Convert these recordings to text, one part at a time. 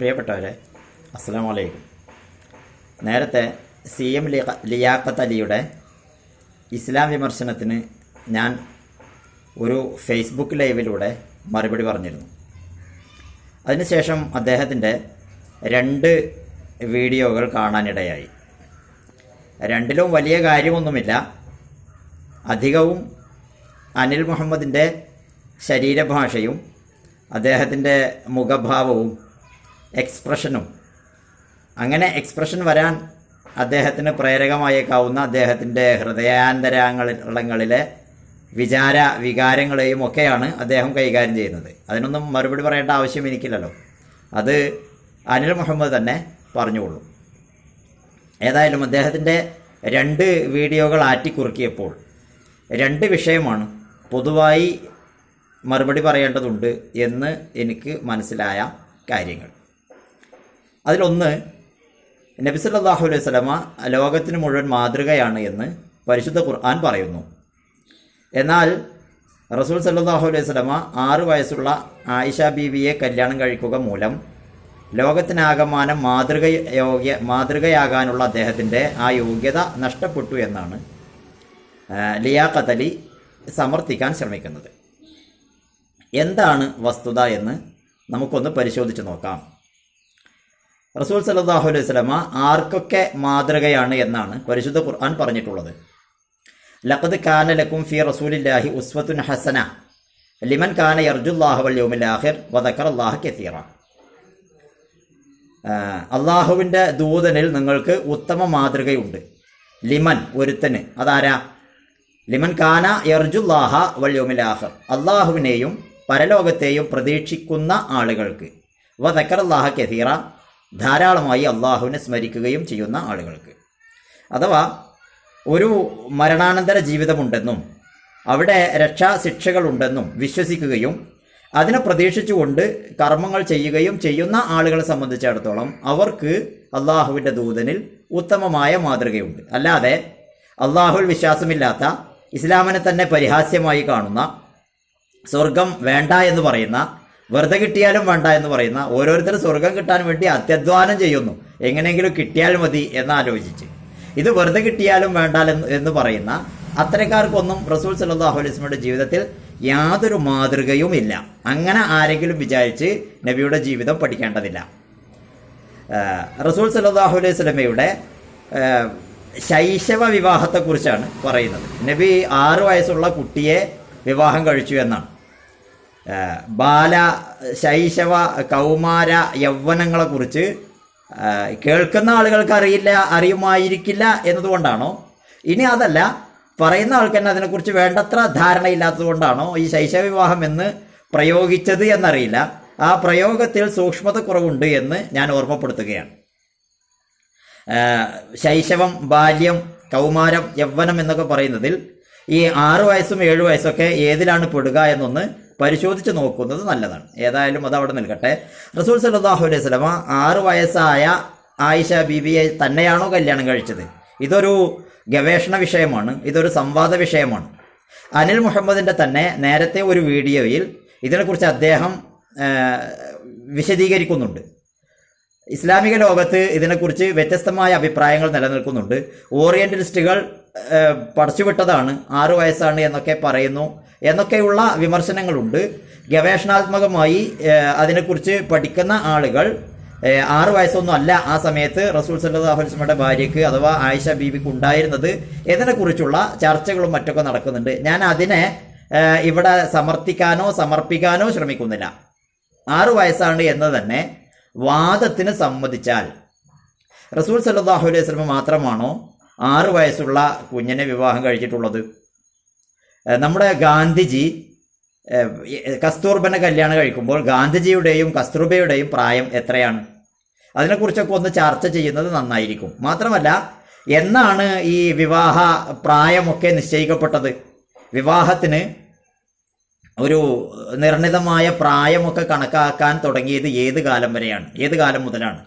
പ്രിയപ്പെട്ടവരെ അസ്സാം വലൈക്കും നേരത്തെ സി എം ലിയാഖത്ത് അലിയുടെ ഇസ്ലാം വിമർശനത്തിന് ഞാൻ ഒരു ഫേസ്ബുക്ക് ലൈവിലൂടെ മറുപടി പറഞ്ഞിരുന്നു. അതിനുശേഷം അദ്ദേഹത്തിന്റെ രണ്ട് വീഡിയോകൾ കാണാനിടയായി. രണ്ടിലും വലിയ കാര്യമൊന്നുമില്ല. അധികവും അനിൽ മുഹമ്മദിന്റെ ശരീരഭാഷയും അദ്ദേഹത്തിന്റെ മുഖഭാവവും എക്സ്പ്രഷനും അങ്ങനെ എക്സ്പ്രഷൻ വരാൻ അദ്ദേഹത്തിന് പ്രേരകമായേക്കാവുന്ന അദ്ദേഹത്തിന്റെ ഹൃദയാന്തരാങ്ങളിലെ വിചാര വികാരങ്ങളെയും ഒക്കെയാണ് അദ്ദേഹം കൈകാര്യം ചെയ്യുന്നത്. അതിനൊന്നും മറുപടി പറയേണ്ട ആവശ്യം എനിക്കില്ലല്ലോ. അത് അനിൽ മുഹമ്മദ് തന്നെ പറഞ്ഞുകൊള്ളൂ ഏതായാലും അദ്ദേഹത്തിന്റെ രണ്ട് വീഡിയോകൾ ആറ്റിക്കുറുക്കിയപ്പോൾ രണ്ട് വിഷയമാണ് പൊതുവായി മറുപടി പറയേണ്ടതുണ്ട് എന്ന് എനിക്ക് മനസ്സിലായ കാര്യങ്ങൾ. അതിലൊന്ന് നബി സല്ലല്ലാഹു അലൈഹി സ്വലമ ലോകത്തിന് മുഴുവൻ മാതൃകയാണ് എന്ന് പരിശുദ്ധ ഖുർആൻ പറയുന്നു. എന്നാൽ റസൂൽ സല്ലാഹു അലൈഹി സ്വലമ ആറ് വയസ്സുള്ള ആയിഷ ബീവിയെ കല്യാണം കഴിക്കുക മൂലം ലോകത്തിനാകമാനം മാതൃക യോഗ്യ മാതൃകയാകാനുള്ള അദ്ദേഹത്തിന്റെ ആ യോഗ്യത നഷ്ടപ്പെട്ടു എന്നാണ് ലിയാഖത്ത് അലി സമർത്ഥിക്കാൻ ശ്രമിക്കുന്നത്. എന്താണ് വസ്തുത എന്ന് നമുക്കൊന്ന് പരിശോധിച്ച് നോക്കാം. റസൂൽ സല്ലല്ലാഹു അലൈഹി സ്വലമ ആർക്കൊക്കെ മാതൃകയാണ് എന്നാണ് പരിശുദ്ധ ഖുർആൻ പറഞ്ഞിട്ടുള്ളത്. ലഖദ് കാന ലക്കും ഫി റസൂലില്ലാഹി ഉസ്വത്തുൻ ഹസന. ലിമൻ കാന യർജുല്ലാഹ വൽ യൗമിൽ ആഖിർ വദക്കറല്ലാഹ കസീറ. അള്ളാഹുവിന്റെ ദൂതനിൽ നിങ്ങൾക്ക് ഉത്തമ മാതൃകയുണ്ട്. ലിമൻ ഒരുത്തന്. അതാരാ? ലിമൻ കാന യർജുല്ലാഹ ആഖിർ. അള്ളാഹുവിനെയും പരലോകത്തെയും പ്രതീക്ഷിക്കുന്ന ആളുകൾക്ക്. വദക്കറല്ലാഹ കസീറ. ധാരാളമായി അള്ളാഹുവിനെ സ്മരിക്കുകയും ചെയ്യുന്ന ആളുകൾക്ക്. അഥവാ ഒരു മരണാനന്തര ജീവിതമുണ്ടെന്നും അവിടെ രക്ഷാ ശിക്ഷകളുണ്ടെന്നും വിശ്വസിക്കുകയും അതിനെ പ്രതീക്ഷിച്ചുകൊണ്ട് കർമ്മങ്ങൾ ചെയ്യുകയും ചെയ്യുന്ന ആളുകളെ സംബന്ധിച്ചിടത്തോളം അവർക്ക് അള്ളാഹുവിന്റെ ദൂതനിൽ ഉത്തമമായ മാതൃകയുണ്ട്. അല്ലാതെ അള്ളാഹുൽ വിശ്വാസമില്ലാത്ത ഇസ്ലാമിനെ തന്നെ പരിഹാസ്യമായി കാണുന്ന സ്വർഗം വേണ്ട എന്ന് പറയുന്ന വെറുതെ കിട്ടിയാലും വേണ്ട എന്ന് പറയുന്ന ഓരോരുത്തർ സ്വർഗം കിട്ടാൻ വേണ്ടി അത്യധ്വാനം ചെയ്യുന്നു. എങ്ങനെയെങ്കിലും കിട്ടിയാൽ മതി എന്നാലോചിച്ച് ഇത് വെറുതെ കിട്ടിയാലും വേണ്ട എന്ന് പറയുന്ന അത്തരക്കാർക്കൊന്നും റസൂൽ സല്ലാഹു അലൈസ്മയുടെ ജീവിതത്തിൽ യാതൊരു മാതൃകയും ഇല്ല. അങ്ങനെ ആരെങ്കിലും വിചാരിച്ച് നബിയുടെ ജീവിതം പഠിക്കേണ്ടതില്ല. റസൂൽ സല്ലാഹു അലൈഹി സ്വലമയുടെ ശൈശവ വിവാഹത്തെക്കുറിച്ചാണ് പറയുന്നത്. നബി ആറു വയസ്സുള്ള കുട്ടിയെ വിവാഹം കഴിച്ചു എന്നാണ്. ബാല ശൈശവ കൗമാര യൗവനങ്ങളെക്കുറിച്ച് കേൾക്കുന്ന ആളുകൾക്ക് അറിയില്ല അറിയുമായിരിക്കില്ല എന്നതുകൊണ്ടാണോ? ഇനി അതല്ല പറയുന്ന ആൾക്ക് തന്നെ അതിനെക്കുറിച്ച് വേണ്ടത്ര ധാരണയില്ലാത്തത് കൊണ്ടാണോ ഈ ശൈശവ വിവാഹം എന്ന് പ്രയോഗിച്ചത് എന്നറിയില്ല. ആ പ്രയോഗത്തിൽ സൂക്ഷ്മത കുറവുണ്ട് എന്ന് ഞാൻ ഓർമ്മപ്പെടുത്തുകയാണ്. ശൈശവം ബാല്യം കൗമാരം യൗവനം എന്നൊക്കെ പറയുന്നതിൽ ഈ ആറു വയസ്സും ഏഴു വയസ്സൊക്കെ ഏതിലാണ് പെടുക എന്നൊന്ന് പരിശോധിച്ച് നോക്കുന്നത് നല്ലതാണ്. ഏതായാലും അത് അവിടെ നിൽക്കട്ടെ. റസൂൽ സല്ലാഹു അലൈഹി സ്വലമ ആറ് വയസ്സായ ആയിഷ ബീബിയെ തന്നെയാണോ കല്യാണം കഴിച്ചത്? ഇതൊരു ഗവേഷണ വിഷയമാണ്. ഇതൊരു സംവാദ വിഷയമാണ്. അനിൽ മുഹമ്മദിന്റെ തന്നെ നേരത്തെ ഒരു വീഡിയോയിൽ ഇതിനെക്കുറിച്ച് അദ്ദേഹം വിശദീകരിക്കുന്നുണ്ട്. ഇസ്ലാമിക ലോകത്ത് ഇതിനെക്കുറിച്ച് വ്യത്യസ്തമായ അഭിപ്രായങ്ങൾ നിലനിൽക്കുന്നുണ്ട്. ഓറിയന്റലിസ്റ്റുകൾ പടച്ചുവിട്ടതാണ് ആറു വയസ്സാണ് എന്നൊക്കെ പറയുന്നു. എന്നൊക്കെയുള്ള വിമർശനങ്ങളുണ്ട്. ഗവേഷണാത്മകമായി അതിനെക്കുറിച്ച് പഠിക്കുന്ന ആളുകൾ ആറ് വയസ്സൊന്നും അല്ല ആ സമയത്ത് റസൂൽ സല്ലാഹു വസ്ലമയുടെ ഭാര്യയ്ക്ക് അഥവാ ആയിഷ ബീബിക്ക് ഉണ്ടായിരുന്നത്. ഇതിനെക്കുറിച്ചുള്ള ചർച്ചകളും മറ്റൊക്കെ നടക്കുന്നുണ്ട്. ഞാൻ അതിനെ ഇവിടെ സമർത്ഥിക്കാനോ സമർപ്പിക്കാനോ ശ്രമിക്കുന്നില്ല. ആറു വയസ്സാണ് എന്ന് തന്നെ വാദത്തിന് സമ്മതിച്ചാൽ റസൂൽ സല്ലാഹു അലൈഹി സ്വലമ മാത്രമാണോ ആറു വയസ്സുള്ള കുഞ്ഞിനെ വിവാഹം കഴിച്ചിട്ടുള്ളത്? നമ്മുടെ ഗാന്ധിജി കസ്തൂർബനെ കല്യാണം കഴിക്കുമ്പോൾ ഗാന്ധിജിയുടെയും കസ്തൂർബയുടെയും പ്രായം എത്രയാണ്? അതിനെക്കുറിച്ചൊക്കെ ഒന്ന് ചർച്ച ചെയ്യുന്നത് നന്നായിരിക്കും. മാത്രമല്ല എന്നാണ് ഈ വിവാഹ പ്രായമൊക്കെ നിശ്ചയിക്കപ്പെട്ടത്? വിവാഹത്തിന് ഒരു നിർണിതമായ പ്രായമൊക്കെ കണക്കാക്കാൻ തുടങ്ങിയത് ഏത് കാലം വരെയാണ്? ഏത് കാലം മുതലാണ്?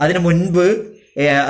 അതിനു മുൻപ്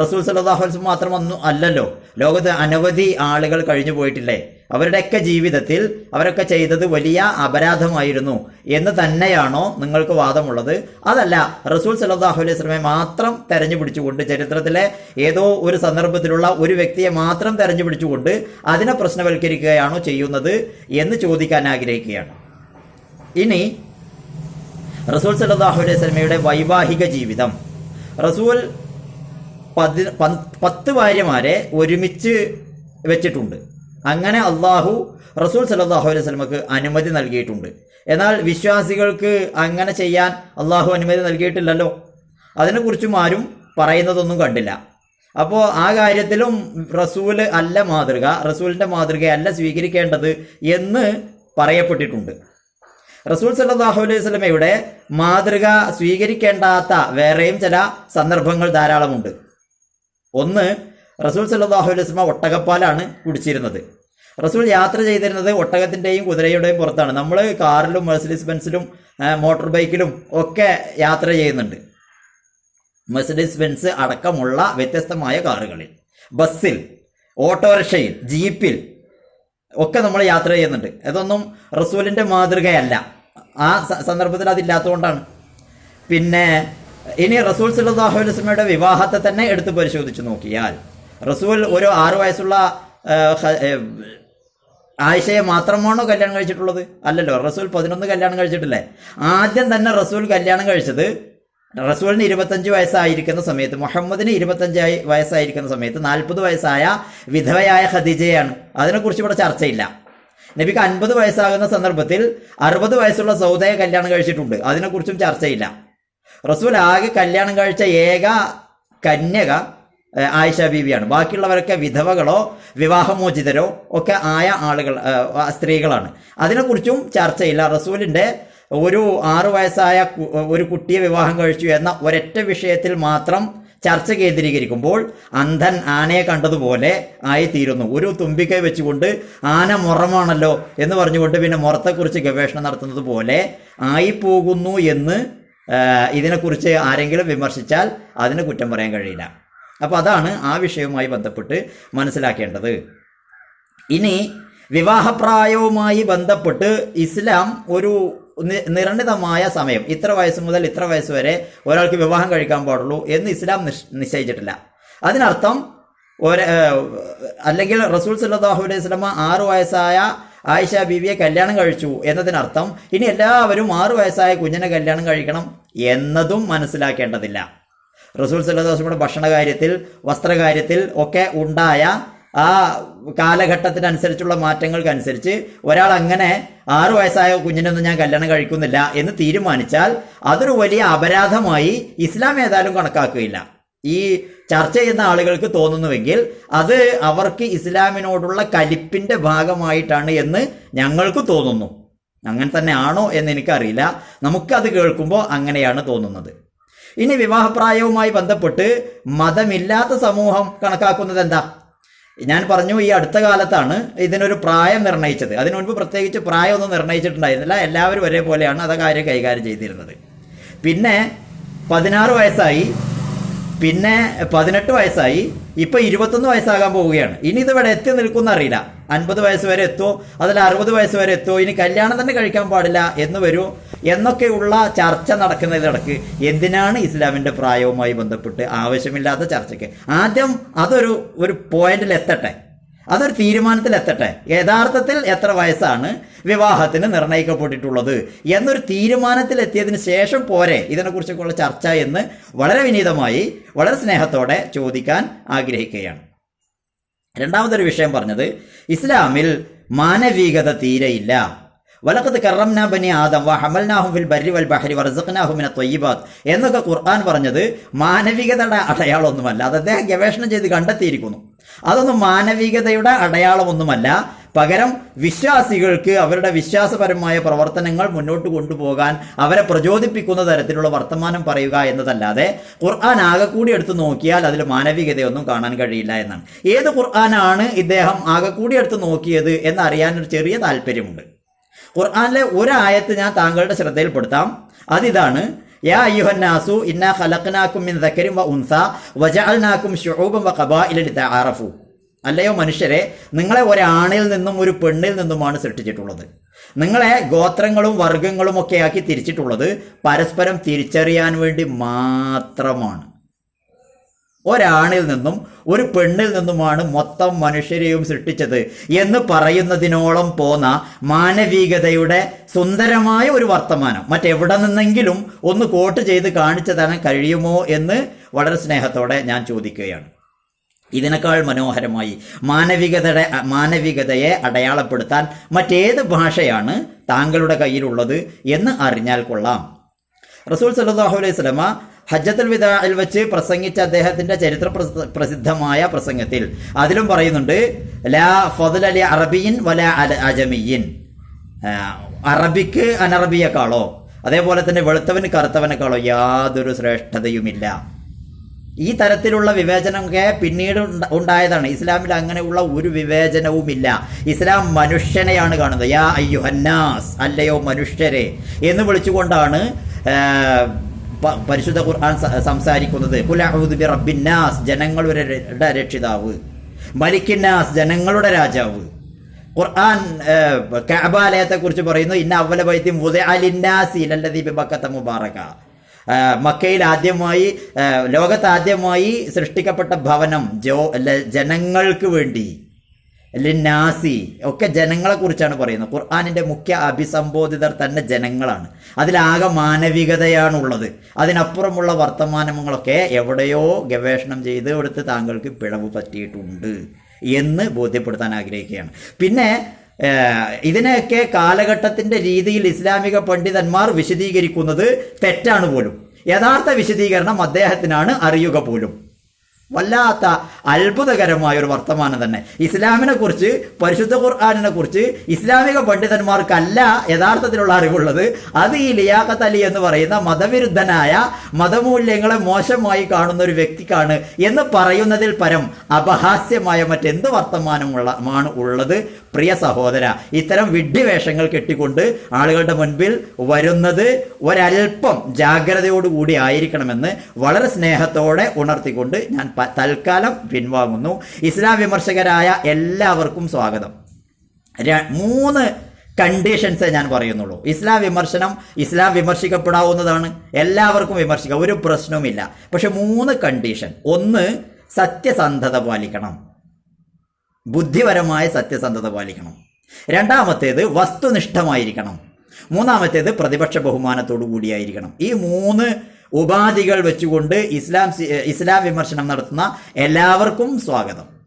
റസൂൽ സല്ലാഹുസ് മാത്രം ഒന്നും അല്ലല്ലോ. ലോകത്ത് അനവധി ആളുകൾ കഴിഞ്ഞു പോയിട്ടില്ലേ? അവരുടെയൊക്കെ ജീവിതത്തിൽ അവരൊക്കെ ചെയ്തത് വലിയ അപരാധമായിരുന്നു എന്ന് തന്നെയാണോ നിങ്ങൾക്ക് വാദമുള്ളത്? അതല്ല റസൂൽ സലാഹു അലൈഹി സ്വലമെ മാത്രം തെരഞ്ഞു പിടിച്ചുകൊണ്ട് ചരിത്രത്തിലെ ഏതോ ഒരു സന്ദർഭത്തിലുള്ള ഒരു വ്യക്തിയെ മാത്രം തെരഞ്ഞു പിടിച്ചുകൊണ്ട് അതിനെ പ്രശ്നവൽക്കരിക്കുകയാണോ ചെയ്യുന്നത് എന്ന് ചോദിക്കാൻ ആഗ്രഹിക്കുകയാണ്. ഇനി റസൂൽ സലാഹു അലൈഹി സ്വലമയുടെ വൈവാഹിക ജീവിതം. റസൂൽ പതി പത്ത് ഭാര്യമാരെ ഒരുമിച്ച് വെച്ചിട്ടുണ്ട്. അങ്ങനെ അള്ളാഹു റസൂൽ സലാഹു അലൈഹി സ്വലമക്ക് അനുമതി നൽകിയിട്ടുണ്ട്. എന്നാൽ വിശ്വാസികൾക്ക് അങ്ങനെ ചെയ്യാൻ അള്ളാഹു അനുമതി നൽകിയിട്ടില്ലല്ലോ. അതിനെക്കുറിച്ചും ആരും പറയുന്നതൊന്നും കണ്ടില്ല. അപ്പോൾ ആ കാര്യത്തിലും റസൂൽ അല്ല മാതൃക റസൂലിന്റെ മാതൃകയല്ല സ്വീകരിക്കേണ്ടത് എന്ന് പറയപ്പെട്ടിട്ടുണ്ട്. റസൂൽ സല്ലാഹു അലൈഹി സ്വലമയുടെ മാതൃക സ്വീകരിക്കേണ്ടാത്ത വേറെയും ചില സന്ദർഭങ്ങൾ ധാരാളമുണ്ട്. ഒന്ന് റസൂൽ സല്ലാഹു അലൈഹി സ്വലമ ഒട്ടകപ്പാലാണ് കുടിച്ചിരുന്നത്. റസൂൽ യാത്ര ചെയ്തിരുന്നത് ഒട്ടകത്തിന്റെയും കുതിരയുടെയും പുറത്താണ്. നമ്മൾ കാറിലും മെഴ്സഡീസ് ബെൻസിലും മോട്ടോർ ബൈക്കിലും ഒക്കെ യാത്ര ചെയ്യുന്നുണ്ട്. മെഴ്സഡീസ് ബെൻസ് അടക്കമുള്ള വ്യത്യസ്തമായ കാറുകളിൽ ബസ്സിൽ ഓട്ടോറിക്ഷയിൽ ജീപ്പിൽ ഒക്കെ നമ്മൾ യാത്ര ചെയ്യുന്നുണ്ട്. അതൊന്നും റസൂലിന്റെ മാതൃകയല്ല. ആ സന്ദർഭത്തിൽ അതില്ലാത്തതുകൊണ്ടാണ്. പിന്നെ ഇനി റസൂൽ സല്ലാഹു അലൈഹി വസല്ലമയുടെ വിവാഹത്തെ തന്നെ എടുത്ത് പരിശോധിച്ച് നോക്കിയാൽ റസൂൽ ഒരു ആറു വയസ്സുള്ള ആയിഷയെ മാത്രമാണോ കല്യാണം കഴിച്ചിട്ടുള്ളത്? അല്ലല്ലോ റസൂൽ പതിനൊന്ന് കല്യാണം കഴിച്ചിട്ടില്ലേ? ആദ്യം തന്നെ റസൂൽ കല്യാണം കഴിച്ചത് റസൂലിന് ഇരുപത്തഞ്ച് വയസ്സായിരിക്കുന്ന സമയത്ത് മുഹമ്മദിന് ഇരുപത്തഞ്ച് വയസ്സായിരിക്കുന്ന സമയത്ത് നാൽപ്പത് വയസ്സായ വിധവയായ ഖദീജയാണ്. അതിനെക്കുറിച്ച് ഇവിടെ ചർച്ചയില്ല. നബിക്ക് അൻപത് വയസ്സാകുന്ന സന്ദർഭത്തിൽ അറുപത് വയസ്സുള്ള സൗദയെ കല്യാണം കഴിച്ചിട്ടുണ്ട്. അതിനെക്കുറിച്ചും ചർച്ചയില്ല. റസൂൽ ആകെ കല്യാണം കഴിച്ച ഏക കന്യക ആയിഷ ബീവിയാണ് ബാക്കിയുള്ളവരൊക്കെ വിധവകളോ വിവാഹമോചിതരോ ഒക്കെ ആയ ആളുകൾ സ്ത്രീകളാണ്. അതിനെക്കുറിച്ചും ചർച്ചയില്ല. റസൂലിന്റെ ഒരു ആറു വയസ്സായ ഒരു കുട്ടിയെ വിവാഹം കഴിച്ചു എന്ന ഒരൊറ്റ വിഷയത്തിൽ മാത്രം ചർച്ച കേന്ദ്രീകരിക്കുമ്പോൾ അന്ധൻ ആനയെ കണ്ടതുപോലെ ആയിത്തീരുന്നു. ഒരു തുമ്പിക്ക വെച്ചുകൊണ്ട് ആന മുറമാണല്ലോ എന്ന് പറഞ്ഞുകൊണ്ട് പിന്നെ മുറത്തെക്കുറിച്ച് ഗവേഷണം നടത്തുന്നത് പോലെ ആയിപ്പോകുന്നു എന്ന് ഇതിനെക്കുറിച്ച് ആരെങ്കിലും വിമർശിച്ചാൽ അതിന് കുറ്റം പറയാൻ കഴിയില്ല. അപ്പോൾ അതാണ് ആ വിഷയവുമായി ബന്ധപ്പെട്ട് മനസ്സിലാക്കേണ്ടത്. ഇനി വിവാഹപ്രായവുമായി ബന്ധപ്പെട്ട് ഇസ്ലാം ഒരു നിർണിതമായ സമയം ഇത്ര വയസ്സ് മുതൽ ഇത്ര വയസ്സ് വരെ ഒരാൾക്ക് വിവാഹം കഴിക്കാൻ പാടുള്ളൂ എന്ന് ഇസ്ലാം നിശ്ചയിച്ചിട്ടില്ല. അതിനർത്ഥം ഒരു അല്ലെങ്കിൽ റസൂൽ സല്ലാഹു അലൈഹി സ്വലമ ആറു വയസ്സായ ആയിഷ ബീവിയെ കല്യാണം കഴിച്ചു എന്നതിനർത്ഥം ഇനി എല്ലാവരും ആറു വയസ്സായ കുഞ്ഞിനെ കല്യാണം കഴിക്കണം എന്നതും മനസ്സിലാക്കേണ്ടതില്ല. റസൂൽ സല്ലാസ്ലമിയുടെ ഭക്ഷണ കാര്യത്തിൽ വസ്ത്രകാര്യത്തിൽ ഒക്കെ ഉണ്ടായ ആ കാലഘട്ടത്തിനനുസരിച്ചുള്ള മാറ്റങ്ങൾക്കനുസരിച്ച് ഒരാൾ അങ്ങനെ ആറു വയസ്സായ കുഞ്ഞിനൊന്നും ഞാൻ കല്യാണം കഴിക്കുന്നില്ല എന്ന് തീരുമാനിച്ചാൽ അതൊരു വലിയ അപരാധമായി ഇസ്ലാം ഏതായാലും കണക്കാക്കുകയില്ല. ഈ ചർച്ച ചെയ്യുന്ന ആളുകൾക്ക് തോന്നുന്നുവെങ്കിൽ അത് അവർക്ക് ഇസ്ലാമിനോടുള്ള കലിപ്പിന്റെ ഭാഗമായിട്ടാണ് എന്ന് ഞങ്ങൾക്ക് തോന്നുന്നു. അങ്ങനെ തന്നെ ആണോ എന്ന് എനിക്കറിയില്ല. നമുക്കത് കേൾക്കുമ്പോൾ അങ്ങനെയാണ് തോന്നുന്നത്. ഇനി വിവാഹപ്രായവുമായി ബന്ധപ്പെട്ട് മതമില്ലാത്ത സമൂഹം കണക്കാക്കുന്നത് എന്താ? ഞാൻ പറഞ്ഞു ഈ അടുത്ത കാലത്താണ് ഇതിനൊരു പ്രായം നിർണയിച്ചത്. അതിനു മുൻപ് പ്രത്യേകിച്ച് പ്രായമൊന്നും നിർണയിച്ചിട്ടുണ്ടായിരുന്നില്ല എല്ലാവരും ഒരേപോലെയാണ് അത് കാര്യം കൈകാര്യം ചെയ്തിരുന്നത്. പിന്നെ പതിനാറ് വയസ്സായി. പിന്നെ പതിനെട്ട് വയസ്സായി. ഇപ്പൊ ഇരുപത്തൊന്ന് വയസ്സാകാൻ പോവുകയാണ്. ഇനി ഇതിവിടെ എത്തി നിൽക്കുന്ന അറിയില്ല. അൻപത് വയസ്സ് വരെ എത്തുമോ? അതിൽ അറുപത് വയസ്സ് വരെ എത്തുമോ? ഇനി കല്യാണം തന്നെ കഴിക്കാൻ പാടില്ല എന്ന് വരുമോ എന്നൊക്കെയുള്ള ചർച്ച നടക്കുന്നതിനിടക്ക് എന്തിനാണ് ഇസ്ലാമിന്റെ പ്രായവുമായി ബന്ധപ്പെട്ട് ആവശ്യമില്ലാത്ത ചർച്ചയ്ക്ക്? ആദ്യം അതൊരു ഒരു പോയിന്റിൽ എത്തട്ടെ. അതൊരു തീരുമാനത്തിൽ എത്തട്ടെ. യഥാർത്ഥത്തിൽ എത്ര വയസ്സാണ് വിവാഹത്തിന് നിർണയിക്കപ്പെട്ടിട്ടുള്ളത് എന്നൊരു തീരുമാനത്തിൽ എത്തിയതിന് ശേഷം പോരെ ഇതിനെക്കുറിച്ചൊക്കെയുള്ള ചർച്ച എന്ന് വളരെ വിനീതമായി വളരെ സ്നേഹത്തോടെ ചോദിക്കാൻ ആഗ്രഹിക്കുകയാണ്. രണ്ടാമതൊരു വിഷയം പറഞ്ഞത് ഇസ്ലാമിൽ മാനവികത തീരെയില്ല. വലക്കത്ത് കറംന ബനി ആദം വ ഹമൽനാഹും ഫിൽ ബരി വൽ ബഹരി വർസഖ്നാഹു മിന ത്വയ്യിബാത്ത് എന്നൊക്കെ ഖുർആൻ പറഞ്ഞത് മാനവികതയുടെ അടയാളമൊന്നുമല്ല. അത് അദ്ദേഹം ഗവേഷണം ചെയ്ത് കണ്ടെത്തിയിരിക്കുന്നു. അതൊന്നും മാനവികതയുടെ അടയാളമൊന്നുമല്ല. പകരം വിശ്വാസികൾക്ക് അവരുടെ വിശ്വാസപരമായ പ്രവർത്തനങ്ങൾ മുന്നോട്ട് കൊണ്ടുപോകാൻ അവരെ പ്രചോദിപ്പിക്കുന്ന തരത്തിലുള്ള വർത്തമാനം പറയുക എന്നതല്ലാതെ ഖുർആൻ ആകെ കൂടി എടുത്തു നോക്കിയാൽ അതിൽ മാനവികതയൊന്നും കാണാൻ കഴിയില്ല എന്നാണ്. ഏത് ഖുർആനാണ് ഇദ്ദേഹം ആകെ കൂടി എടുത്തു നോക്കിയത് എന്നറിയാൻ ഒരു ചെറിയ താല്പര്യമുണ്ട്. ഖുർആനിലെ ഒരായത്ത് ഞാൻ താങ്കളുടെ ശ്രദ്ധയിൽപ്പെടുത്താം. അതിതാണ് യാ അയ്യുഹന്നാസു ഇന്നാ ഖലഖനാക്കും മിൻ ദക്കരിൻ വ ഉൻസ വജഅൽനാക്കും ശുഊബൻ വ ഖബായില ലിതആറഫു അല്ലയോ മനുഷ്യരെ നിങ്ങളെ ഒരാണിൽ നിന്നും ഒരു പെണ്ണിൽ നിന്നുമാണ് സൃഷ്ടിച്ചിട്ടുള്ളത്. നിങ്ങളെ ഗോത്രങ്ങളും വർഗങ്ങളും ഒക്കെ ആക്കി തിരിച്ചിട്ടുള്ളത് പരസ്പരം തിരിച്ചറിയാൻ വേണ്ടി മാത്രമാണ്. ഒരാണിൽ നിന്നും ഒരു പെണ്ണിൽ നിന്നുമാണ് മൊത്തം മനുഷ്യരെയും സൃഷ്ടിച്ചത് എന്ന് പറയുന്നതിനോളം പോന്ന മാനവികതയുടെ സുന്ദരമായ ഒരു വർത്തമാനം. മറ്റെവിടെ നിന്നെങ്കിലും ഒന്ന് കോട്ട് ചെയ്ത് കാണിച്ചു തരാൻ കഴിയുമോ എന്ന് വളരെ സ്നേഹത്തോടെ ഞാൻ ചോദിക്കുകയാണ്. ഇതിനേക്കാൾ മനോഹരമായി മാനവികതയുടെ മാനവികതയെ അടയാളപ്പെടുത്താൻ മറ്റേത് ഭാഷയാണ് താങ്കളുടെ കയ്യിലുള്ളത് എന്ന് അറിഞ്ഞാൽ കൊള്ളാം. റസൂൽ സല്ലാഹു അലൈഹി സ്വലമ ഹജ്ജത്തുൽ വിദായിൽ വെച്ച് പ്രസംഗിച്ച അദ്ദേഹത്തിന്റെ ചരിത്ര പ്രസിദ്ധമായ പ്രസംഗത്തിൽ. അതിലും പറയുന്നുണ്ട് ലാ ഫضل അലി അറബിയിൻ വല അല അജമിയിൻ. അറബിക്ക് അനറബിയേക്കാളോ അതേപോലെ തന്നെ വെളുത്തവന് കറുത്തവനേക്കാളോ യാതൊരു ശ്രേഷ്ഠതയുമില്ല. ഈ തരത്തിലുള്ള വിവേചനമൊക്കെ പിന്നീട് ഉണ്ടായതാണ്. ഇസ്ലാമിൽ അങ്ങനെയുള്ള ഒരു വിവേചനവുമില്ല. ഇസ്ലാം മനുഷ്യനെയാണ് കാണുന്നത്. യാ അയ്യുഹന്നാസ് അല്ലയോ മനുഷ്യരെ എന്ന് വിളിച്ചുകൊണ്ടാണ് പരിശുദ്ധ ഖുർആൻ സംസാരിക്കുന്നത് "ഖുൽ ബി റബ്ബിന്നാസ് ജനങ്ങളുടെ രക്ഷിതാവ്. മലിക്കിന്നാസ് ജനങ്ങളുടെ രാജാവ്. ഖുർആൻ കഅബാലയത്തെ കുറിച്ച് പറയുന്നു ഇന്ന അവല വൈദ്യം മുബാറക. മക്കയിൽ ആദ്യമായി ലോകത്ത് ആദ്യമായി സൃഷ്ടിക്കപ്പെട്ട ഭവനം ജോ ജനങ്ങൾക്ക് വേണ്ടി. ലിന്നാസി ഒക്കെ ജനങ്ങളെ കുറിച്ചാണ് പറയുന്നത്. ഖുർആാനിന്റെ മുഖ്യ അഭിസംബോധിതർ തന്നെ ജനങ്ങളാണ്. അതിലാകെ മാനവികതയാണുള്ളത്. അതിനപ്പുറമുള്ള വർത്തമാനങ്ങളൊക്കെ എവിടെയോ ഗവേഷണം ചെയ്ത് എടുത്ത് താങ്കൾക്ക് പിഴവ് പറ്റിയിട്ടുണ്ട് എന്ന് ബോധ്യപ്പെടുത്താൻ ആഗ്രഹിക്കുകയാണ്. പിന്നെ ഇതിനെയൊക്കെ കാലഘട്ടത്തിന്റെ രീതിയിൽ ഇസ്ലാമിക പണ്ഡിതന്മാർ വിശദീകരിക്കുന്നത് തെറ്റാണ് പോലും. യഥാർത്ഥ വിശദീകരണം അദ്ദേഹത്തിനാണ് അറിയുക പോലും. വല്ലാത്ത അത്ഭുതകരമായ ഒരു വർത്തമാനം തന്നെ. ഇസ്ലാമിനെ കുറിച്ച് പരിശുദ്ധ ഖുർആാനിനെ കുറിച്ച് ഇസ്ലാമിക പണ്ഡിതന്മാർക്കല്ല യഥാർത്ഥത്തിലുള്ള അറിവുള്ളത്. അത് ഈ ലിയാഖത്ത് അലി എന്ന് പറയുന്ന മതവിരുദ്ധനായ മതമൂല്യങ്ങളെ മോശമായി കാണുന്ന ഒരു വ്യക്തിക്കാണ് എന്ന് പറയുന്നതിൽ പരം അപഹാസ്യമായ മറ്റെന്ത് വർത്തമാനമുള്ള മാണ് ഉള്ളത്? പ്രിയ സഹോദര ഇത്തരം വിഡ്ഢിവേഷങ്ങൾ കെട്ടിക്കൊണ്ട് ആളുകളുടെ മുൻപിൽ വരുന്നത് ഒരൽപ്പം ജാഗ്രതയോടുകൂടി ആയിരിക്കണമെന്ന് വളരെ സ്നേഹത്തോടെ ഉണർത്തിക്കൊണ്ട് ഞാൻ തൽക്കാലം പിൻവാങ്ങുന്നു. ഇസ്ലാം വിമർശകരായ എല്ലാവർക്കും സ്വാഗതം. മൂന്ന് കണ്ടീഷൻസ് ഞാൻ പറയുന്നുള്ളൂ. ഇസ്ലാം വിമർശനം ഇസ്ലാം വിമർശിക്കപ്പെടാവുന്നതാണ്. എല്ലാവർക്കും വിമർശിക്കാം. ഒരു പ്രശ്നവുമില്ല. പക്ഷെ മൂന്ന് കണ്ടീഷൻ ഒന്ന് സത്യസന്ധത പാലിക്കണം. ബുദ്ധിപരമായ സത്യസന്ധത പാലിക്കണം. രണ്ടാമത്തേത് വസ്തുനിഷ്ഠമായിരിക്കണം. മൂന്നാമത്തേത് പ്രതിപക്ഷ ബഹുമാനത്തോടു കൂടിയായിരിക്കണം ഈ മൂന്ന് ഉപാധികൾ വെച്ചുകൊണ്ട് ഇസ്ലാം ഇസ്ലാം വിമർശനം നടത്തുന്ന എല്ലാവർക്കും സ്വാഗതം.